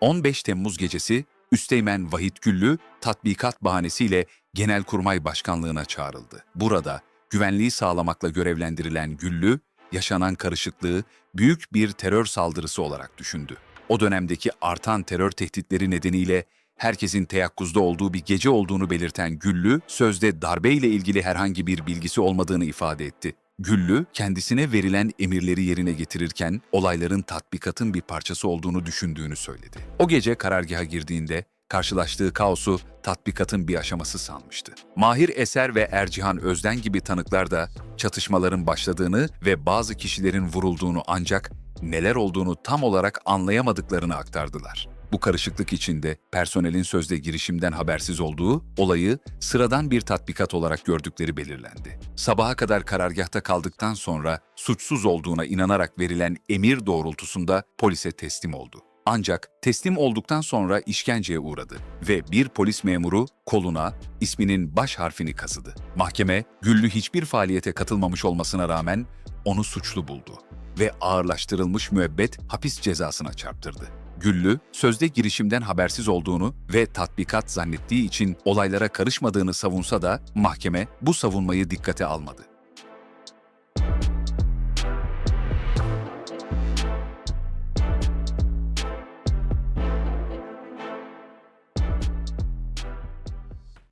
15 Temmuz gecesi Üsteğmen Vahit Güllü tatbikat bahanesiyle Genelkurmay Başkanlığına çağrıldı. Burada güvenliği sağlamakla görevlendirilen Güllü, yaşanan karışıklığı büyük bir terör saldırısı olarak düşündü. O dönemdeki artan terör tehditleri nedeniyle herkesin teyakkuzda olduğu bir gece olduğunu belirten Güllü, sözde darbeyle ilgili herhangi bir bilgisi olmadığını ifade etti. Güllü, kendisine verilen emirleri yerine getirirken olayların tatbikatın bir parçası olduğunu düşündüğünü söyledi. O gece karargaha girdiğinde karşılaştığı kaosu tatbikatın bir aşaması sanmıştı. Mahir Eser ve Ercihan Özden gibi tanıklar da çatışmaların başladığını ve bazı kişilerin vurulduğunu ancak neler olduğunu tam olarak anlayamadıklarını aktardılar. Bu karışıklık içinde personelin sözde girişimden habersiz olduğu, olayı sıradan bir tatbikat olarak gördükleri belirlendi. Sabaha kadar karargahta kaldıktan sonra suçsuz olduğuna inanarak verilen emir doğrultusunda polise teslim oldu. Ancak teslim olduktan sonra işkenceye uğradı ve bir polis memuru koluna isminin baş harfini kazıdı. Mahkeme, Güllü hiçbir faaliyete katılmamış olmasına rağmen onu suçlu buldu ve ağırlaştırılmış müebbet hapis cezasına çarptırdı. Güllü, sözde girişimden habersiz olduğunu ve tatbikat zannettiği için olaylara karışmadığını savunsa da mahkeme bu savunmayı dikkate almadı.